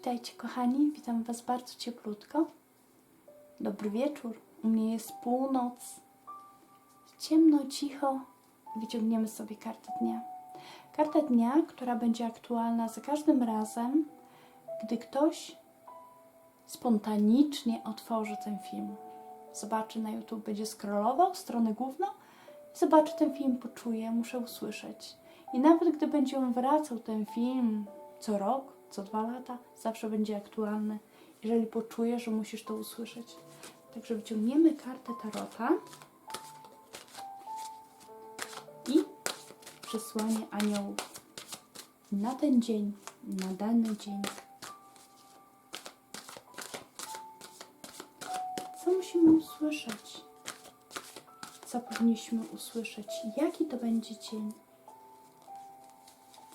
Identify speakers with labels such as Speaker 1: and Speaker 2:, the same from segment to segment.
Speaker 1: Witajcie kochani, witam Was bardzo cieplutko. Dobry wieczór, u mnie jest północ. Ciemno, cicho wyciągniemy sobie kartę dnia. Karta dnia, która będzie aktualna za każdym razem, gdy ktoś spontanicznie otworzy ten film. Zobaczy na YouTube, będzie scrollował stronę główną i zobaczy ten film, poczuje, muszę usłyszeć. I nawet gdy będzie on wracał ten film co rok, co dwa lata, zawsze będzie aktualny, jeżeli poczuje, że musisz to usłyszeć. Także wyciągniemy kartę Tarota i przesłanie aniołów na ten dzień, na dany dzień. Co musimy usłyszeć? Co powinniśmy usłyszeć? Jaki to będzie dzień?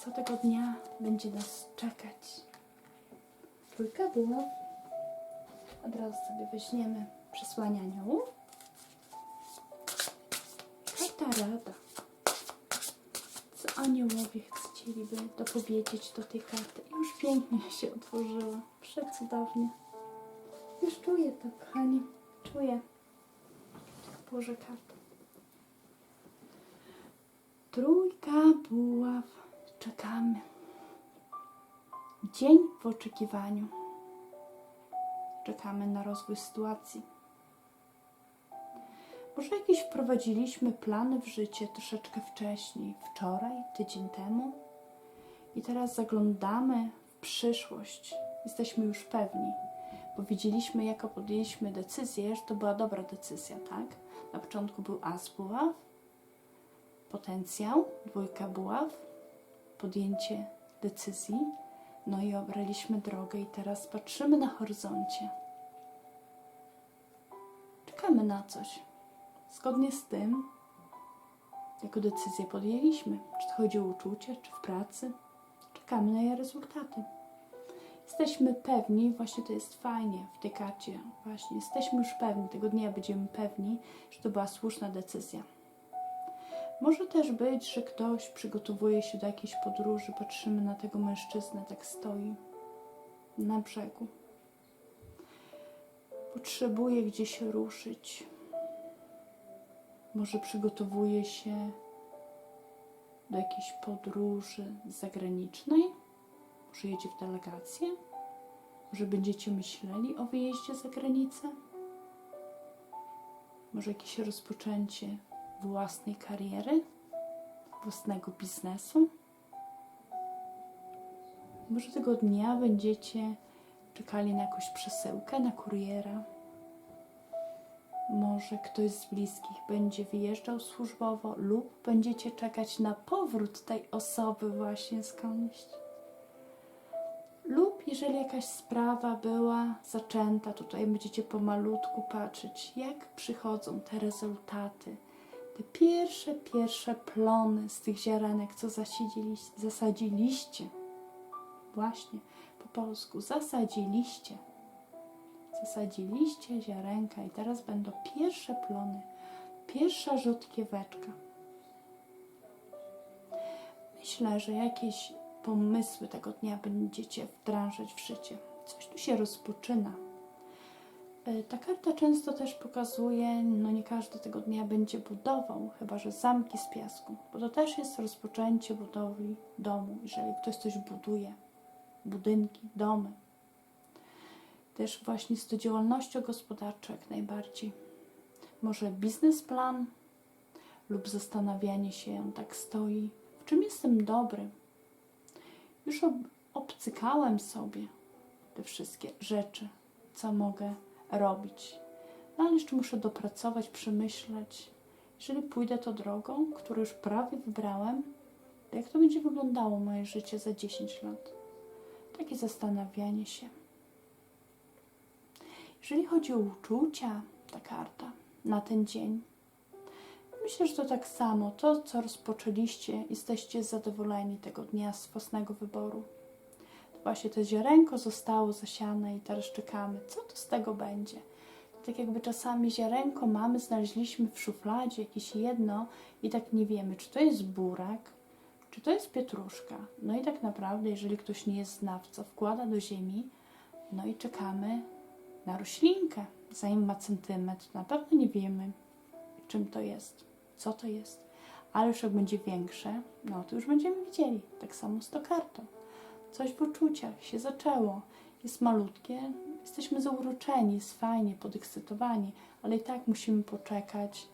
Speaker 1: Co tego dnia będzie nas czekać? Trójka była. Od razu sobie weźmiemy przesłanie aniołów. Karta rada. Co aniołowie chcieliby dopowiedzieć do tej karty? Już pięknie się otworzyła. Przecudownie. Już czuję to, kochani. Czuję. Położę kartę. Trójka buław. Czekamy. Dzień w oczekiwaniu. Czekamy na rozwój sytuacji. Może jakieś wprowadziliśmy plany w życie troszeczkę wcześniej, wczoraj, tydzień temu, i teraz zaglądamy w przyszłość. Jesteśmy już pewni, bo widzieliśmy, jaka podjęliśmy decyzję, że to była dobra decyzja, tak? Na początku był as buław, potencjał, dwójka buław, podjęcie decyzji, no i obraliśmy drogę i teraz patrzymy na horyzoncie. Czekamy na coś. Zgodnie z tym, jaką decyzję podjęliśmy. Czy to chodzi o uczucie, czy w pracy. Czekamy na jej rezultaty. Jesteśmy pewni, właśnie to jest fajnie w tej karcie, właśnie jesteśmy już pewni, tego dnia będziemy pewni, że to była słuszna decyzja. Może też być, że ktoś przygotowuje się do jakiejś podróży, patrzymy na tego mężczyznę, tak stoi na brzegu. Potrzebuje gdzieś ruszyć. Może przygotowuje się do jakiejś podróży zagranicznej, może jedzie w delegację, może będziecie myśleli o wyjeździe za granicę, może jakieś rozpoczęcie własnej kariery, własnego biznesu. Może tego dnia będziecie czekali na jakąś przesyłkę, na kuriera. Może ktoś z bliskich będzie wyjeżdżał służbowo lub będziecie czekać na powrót tej osoby właśnie skądś. Lub jeżeli jakaś sprawa była zaczęta, tutaj będziecie pomalutku patrzeć, jak przychodzą te rezultaty, te pierwsze, pierwsze plony z tych ziarenek, co zasadziliście. Właśnie po polsku zasadziliście. Zasadziliście ziarenka i teraz będą pierwsze plony, pierwsza rzutkieweczka. Myślę, że jakieś pomysły tego dnia będziecie wdrażać w życie. Coś tu się rozpoczyna. E, Ta karta często też pokazuje, no nie każdy tego dnia będzie budował, chyba że zamki z piasku, bo to też jest rozpoczęcie budowli domu, jeżeli ktoś coś buduje, budynki, domy. Też właśnie z tą działalnością gospodarczą jak najbardziej. Może biznesplan lub zastanawianie się, tak stoi, w czym jestem dobry. Już ob obcykałem sobie te wszystkie rzeczy, co mogę robić. No ale jeszcze muszę dopracować, przemyśleć. Jeżeli pójdę tą drogą, którą już prawie wybrałem, to jak to będzie wyglądało moje życie za 10 lat? Takie zastanawianie się. Jeżeli chodzi o uczucia, ta karta na ten dzień, myślę, że to tak samo. To, co rozpoczęliście, jesteście zadowoleni tego dnia z własnego wyboru. Właśnie to ziarenko zostało zasiane i teraz czekamy, co to z tego będzie. Tak jakby czasami ziarenko mamy, znaleźliśmy w szufladzie jakieś jedno i tak nie wiemy, czy to jest burak, Czy to jest pietruszka? No i tak naprawdę, jeżeli ktoś nie jest znawcą, wkłada do ziemi, no i czekamy na roślinkę. Zanim ma centymetr, na pewno nie wiemy, czym to jest, co to jest. Ale już jak będzie większe, no to już będziemy widzieli. Tak samo z tą kartą. Coś w uczuciach się zaczęło. Jest malutkie, jesteśmy zauroczeni, jest fajnie, podekscytowani, ale i tak musimy poczekać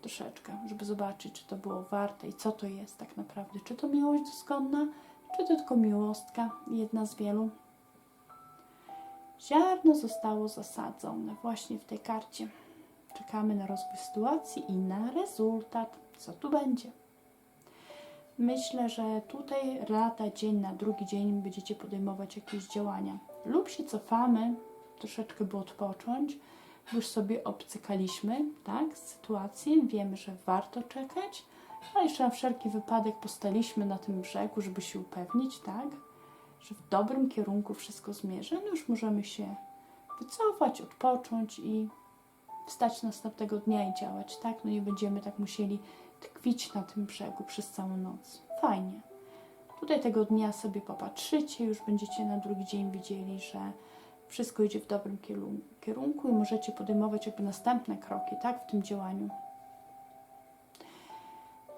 Speaker 1: troszeczkę, żeby zobaczyć, czy to było warte i co to jest tak naprawdę. Czy to miłość doskonna, czy to tylko miłostka, jedna z wielu. Ziarno zostało zasadzone właśnie w tej karcie. Czekamy na rozwój sytuacji i na rezultat, co tu będzie. Myślę, że tutaj lata dzień na drugi dzień będziecie podejmować jakieś działania. Lub się cofamy, troszeczkę by odpocząć, już sobie obcykaliśmy, tak, sytuację, wiemy, że warto czekać, ale jeszcze na wszelki wypadek postaliśmy na tym brzegu, żeby się upewnić, tak, że w dobrym kierunku wszystko zmierza, no już możemy się wycofać, odpocząć i wstać następnego dnia i działać, tak? No nie będziemy tak musieli tkwić na tym brzegu przez całą noc. Fajnie. Tutaj tego dnia sobie popatrzycie, już będziecie na drugi dzień widzieli, że wszystko idzie w dobrym kierunku i możecie podejmować jakby następne kroki, tak? W tym działaniu.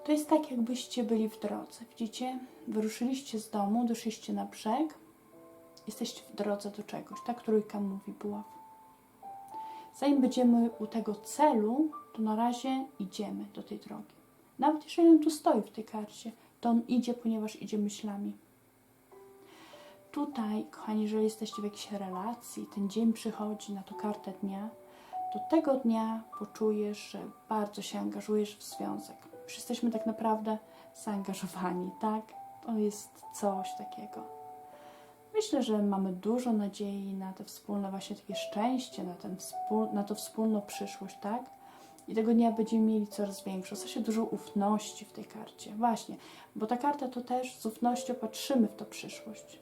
Speaker 1: To jest tak, jakbyście byli w drodze. Widzicie? Wyruszyliście z domu, doszliście na brzeg, jesteście w drodze do czegoś, tak? Trójka mówi buław. Zanim będziemy u tego celu, to na razie idziemy do tej drogi. Nawet jeżeli on tu stoi w tej karcie, to on idzie, ponieważ idzie myślami. Tutaj, kochani, jeżeli jesteście w jakiejś relacji, ten dzień przychodzi na tą kartę dnia, to tego dnia poczujesz, że bardzo się angażujesz w związek. Już jesteśmy tak naprawdę zaangażowani, tak? To jest coś takiego. Myślę, że mamy dużo nadziei na te wspólne właśnie takie szczęście, na, ten wspól, na to wspólną przyszłość, tak? I tego dnia będziemy mieli coraz większą. W sensie dużo ufności w tej karcie. Właśnie, bo ta karta to też z ufnością patrzymy w tą przyszłość.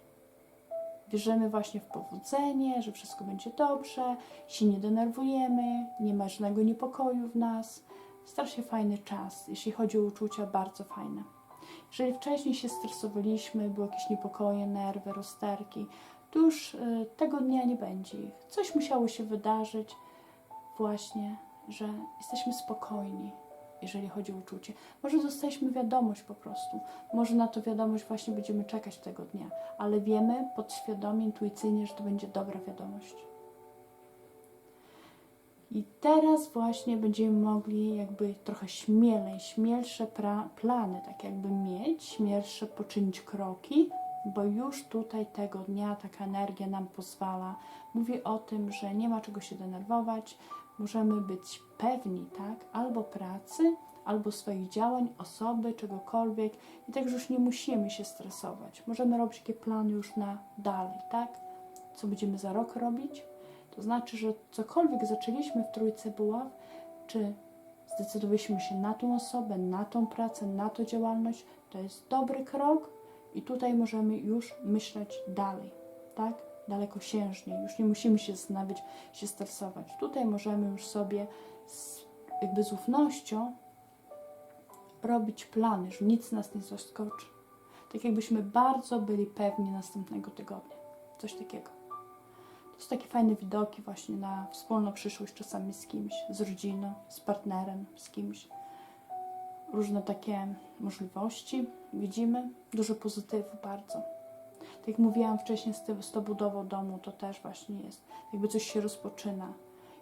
Speaker 1: Wierzymy właśnie w powodzenie, że wszystko będzie dobrze, się nie denerwujemy, nie ma żadnego niepokoju w nas. Strasznie fajny czas, jeśli chodzi o uczucia, bardzo fajne. Jeżeli wcześniej się stresowaliśmy, były jakieś niepokoje, nerwy, rozterki, to już y, tego dnia nie będzie ich. Coś musiało się wydarzyć, właśnie, że jesteśmy spokojni, jeżeli chodzi o uczucie. Może dostaliśmy wiadomość po prostu, może na to wiadomość właśnie będziemy czekać tego dnia, ale wiemy podświadomie, intuicyjnie, że to będzie dobra wiadomość. I teraz właśnie będziemy mogli jakby trochę śmielej, śmielsze plany, tak jakby mieć, śmielsze poczynić kroki, bo już tutaj tego dnia taka energia nam pozwala. Mówię o tym, że nie ma czego się denerwować, możemy być pewni, tak, albo pracy, albo swoich działań, osoby, czegokolwiek i także już nie musimy się stresować. Możemy robić takie plany już na dalej, tak? Co będziemy za rok robić? To znaczy, że cokolwiek zaczęliśmy w Trójce Buław, czy zdecydowaliśmy się na tą osobę, na tą pracę, na tą działalność, to jest dobry krok i tutaj możemy już myśleć dalej, tak? Dalekosiężniej. Już nie musimy się zastanawiać, się stresować. Tutaj możemy już sobie z, jakby z ufnością robić plany, że nic nas nie zaskoczy. Tak jakbyśmy bardzo byli pewni następnego tygodnia. Coś takiego. To są takie fajne widoki właśnie na wspólną przyszłość czasami z kimś, z rodziną, z partnerem, z kimś. Różne takie możliwości widzimy, dużo pozytywu bardzo. Tak jak mówiłam wcześniej z, tym, z tą budową domu, to też właśnie jest. Jakby coś się rozpoczyna.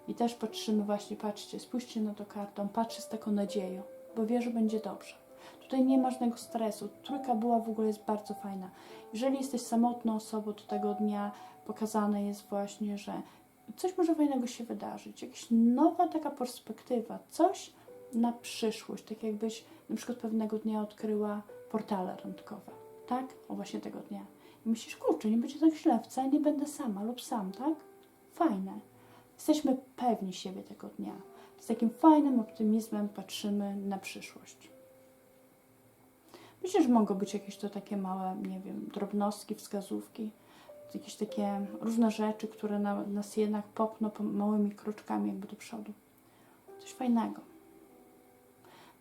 Speaker 1: I też patrzymy właśnie, patrzcie, spójrzcie na to kartą, patrzę z taką nadzieją, bo wie, że będzie dobrze. Tutaj nie ma żadnego stresu. Trójka była w ogóle jest bardzo fajna. Jeżeli jesteś samotną osobą, to tego dnia pokazane jest właśnie, że coś może fajnego się wydarzyć. Jakaś nowa taka perspektywa, coś na przyszłość. Tak jakbyś na przykład pewnego dnia odkryła portale randkowe. Tak? O właśnie tego dnia. I myślisz, kurczę, nie będzie tak źle, wcale nie będę sama lub sam, tak? Fajne. Jesteśmy pewni siebie tego dnia. Z takim fajnym optymizmem patrzymy na przyszłość. Myślę, że mogą być jakieś to takie małe, nie wiem, drobnostki, wskazówki, jakieś takie różne rzeczy, które na, nas jednak popchną po małymi kroczkami jakby do przodu. Coś fajnego.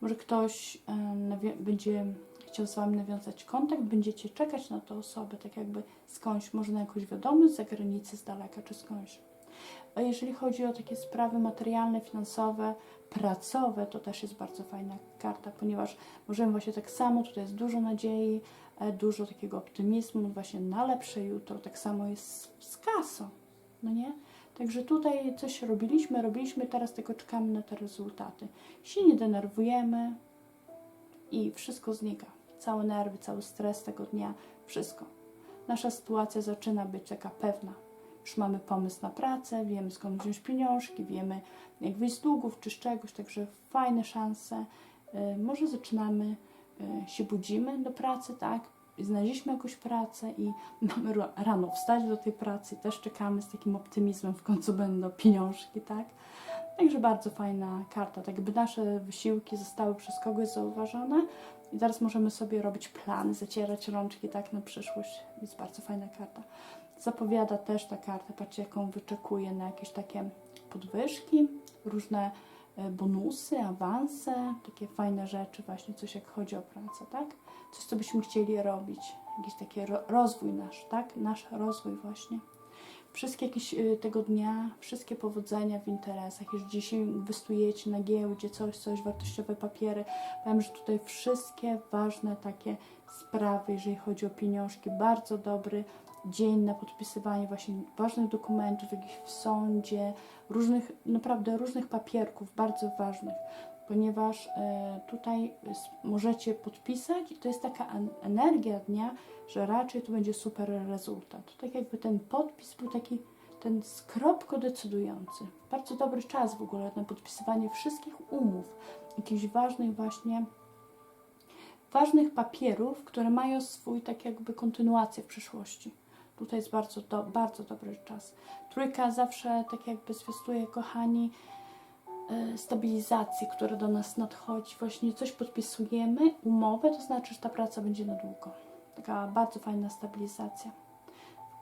Speaker 1: Może ktoś e, będzie chciał z Wami nawiązać kontakt, będziecie czekać na tę osobę, tak jakby skądś, może na jakąś wiadomość z zagranicy, z daleka czy skądś. A jeżeli chodzi o takie sprawy materialne, finansowe, pracowe, to też jest bardzo fajna karta, ponieważ możemy właśnie tak samo, tutaj jest dużo nadziei, e, dużo takiego optymizmu, właśnie na lepsze jutro, tak samo jest z kasą, no nie? Także tutaj coś robiliśmy, robiliśmy, teraz tylko czekamy na te rezultaty. Się nie denerwujemy i wszystko znika. Całe nerwy, cały stres tego dnia, wszystko. Nasza sytuacja zaczyna być taka pewna. Już mamy pomysł na pracę, wiemy skąd wziąć pieniążki, wiemy jak wyjść z długów czy z czegoś, także fajne szanse. Y, Może zaczynamy, y, się budzimy do pracy, tak? Znaleźliśmy jakąś pracę i mamy rano wstać do tej pracy, też czekamy z takim optymizmem, w końcu będą pieniążki, tak? Także bardzo fajna karta, tak jakby nasze wysiłki zostały przez kogoś zauważone i teraz możemy sobie robić plany, zacierać rączki tak na przyszłość. Jest bardzo fajna karta. Zapowiada też ta karta, patrzcie jaką wyczekuje na jakieś takie podwyżki, różne e, bonusy, awanse, takie fajne rzeczy właśnie, coś jak chodzi o pracę, tak? Coś, co byśmy chcieli robić, jakiś taki ro- rozwój nasz, tak? Nasz rozwój właśnie wszystkie jakieś y, tego dnia, wszystkie powodzenia w interesach. Jeżeli dzisiaj inwestujecie na giełdzie, coś, coś, wartościowe papiery, powiem, że tutaj wszystkie ważne takie sprawy, jeżeli chodzi o pieniążki, bardzo dobry dzień na podpisywanie właśnie ważnych dokumentów, jakichś w sądzie, różnych, naprawdę różnych papierków, bardzo ważnych, ponieważ e, tutaj możecie podpisać i to jest taka en- energia dnia, że raczej to będzie super rezultat. Tak jakby ten podpis był taki, ten skropko decydujący. Bardzo dobry czas w ogóle na podpisywanie wszystkich umów, jakichś ważnych właśnie, ważnych papierów, które mają swój tak jakby kontynuację w przyszłości. Tutaj jest bardzo, do, bardzo dobry czas. Trójka zawsze tak jakby zwiastuje, kochani, stabilizacji, która do nas nadchodzi. Właśnie coś podpisujemy, umowę, to znaczy, że ta praca będzie na długo. Taka bardzo fajna stabilizacja.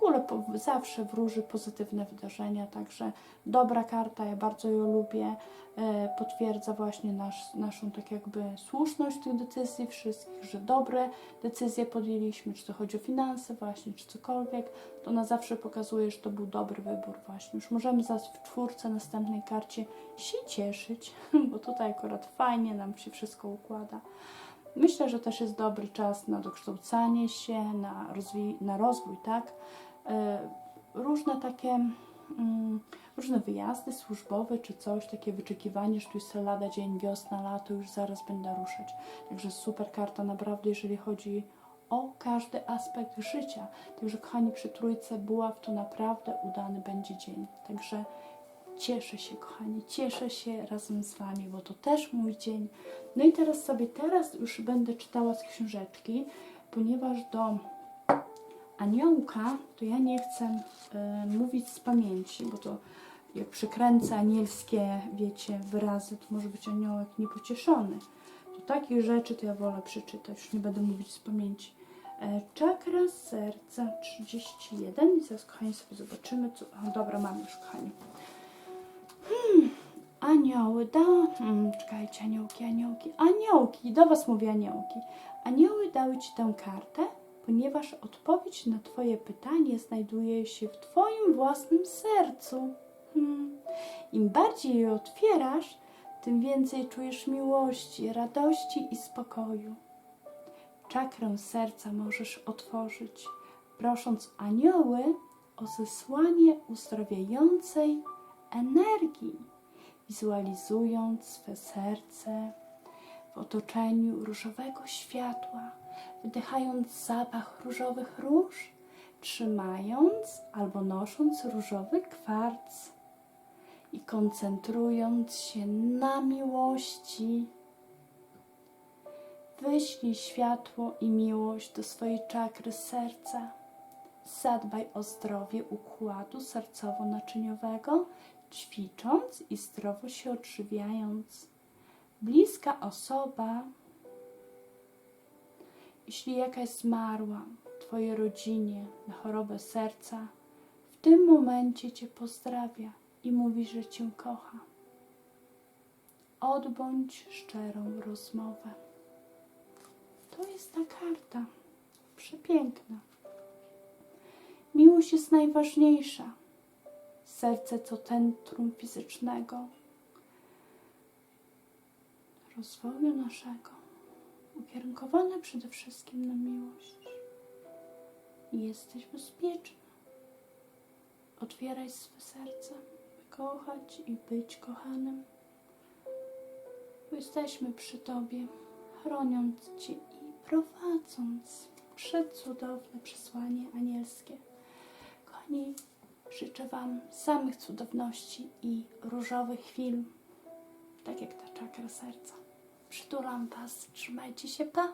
Speaker 1: Ogóle po, zawsze wróży pozytywne wydarzenia, także dobra karta, ja bardzo ją lubię. E, potwierdza właśnie nasz, naszą tak jakby słuszność tych decyzji wszystkich, że dobre decyzje podjęliśmy, czy to chodzi o finanse właśnie, czy cokolwiek, to ona zawsze pokazuje, że to był dobry wybór właśnie. Już możemy zaś w czwórce następnej karcie się cieszyć, bo tutaj akurat fajnie nam się wszystko układa. Myślę, że też jest dobry czas na dokształcanie się, na, na rozwój, tak? E, Różne takie, mm, różne wyjazdy służbowe czy coś, takie wyczekiwanie, że tu jest lada dzień, wiosna, lato, już zaraz będę ruszać. Także super karta naprawdę, jeżeli chodzi o każdy aspekt życia. Także kochani, przy trójce buław to naprawdę udany będzie dzień. Także cieszę się, kochani, cieszę się razem z Wami, bo to też mój dzień. No i teraz sobie, teraz już będę czytała z książeczki, ponieważ do aniołka to ja nie chcę e, mówić z pamięci, bo to jak przykręcę anielskie, wiecie, wyrazy, to może być aniołek niepocieszony. To takich rzeczy to ja wolę przeczytać, już nie będę mówić z pamięci. E, Czakra serca 31 i zaraz kochani sobie zobaczymy, co... O, dobra, mam już kochani. Anioły, da... Hmm, czekajcie, aniołki, aniołki, aniołki, do Was mówię aniołki. Anioły dały Ci tę kartę, ponieważ odpowiedź na Twoje pytanie znajduje się w Twoim własnym sercu. Hmm. Im bardziej je otwierasz, tym więcej czujesz miłości, radości i spokoju. Czakrę serca możesz otworzyć, prosząc anioły o zesłanie uzdrawiającej energii wizualizując swe serce w otoczeniu różowego światła, wdychając zapach różowych róż, trzymając albo nosząc różowy kwarc i koncentrując się na miłości. Wyślij światło i miłość do swojej czakry serca. Zadbaj o zdrowie układu sercowo-naczyniowego, ćwicząc i zdrowo się odżywiając. Bliska osoba, jeśli jakaś zmarła w Twojej rodzinie na chorobę serca, w tym momencie Cię pozdrawia i mówi, że Cię kocha. Odbądź szczerą rozmowę. To jest ta karta. Przepiękna. Miłość jest najważniejsza. Serce to centrum fizycznego rozwoju naszego, ukierunkowane przede wszystkim na miłość. Jesteś bezpieczny. Otwieraj swe serce, by kochać i być kochanym. Jesteśmy przy Tobie, chroniąc Cię i prowadząc przecudowne przesłanie anielskie. Kochani, życzę Wam samych cudowności i różowych chwil, tak jak ta czakra serca. Przytulam Was, trzymajcie się, pa!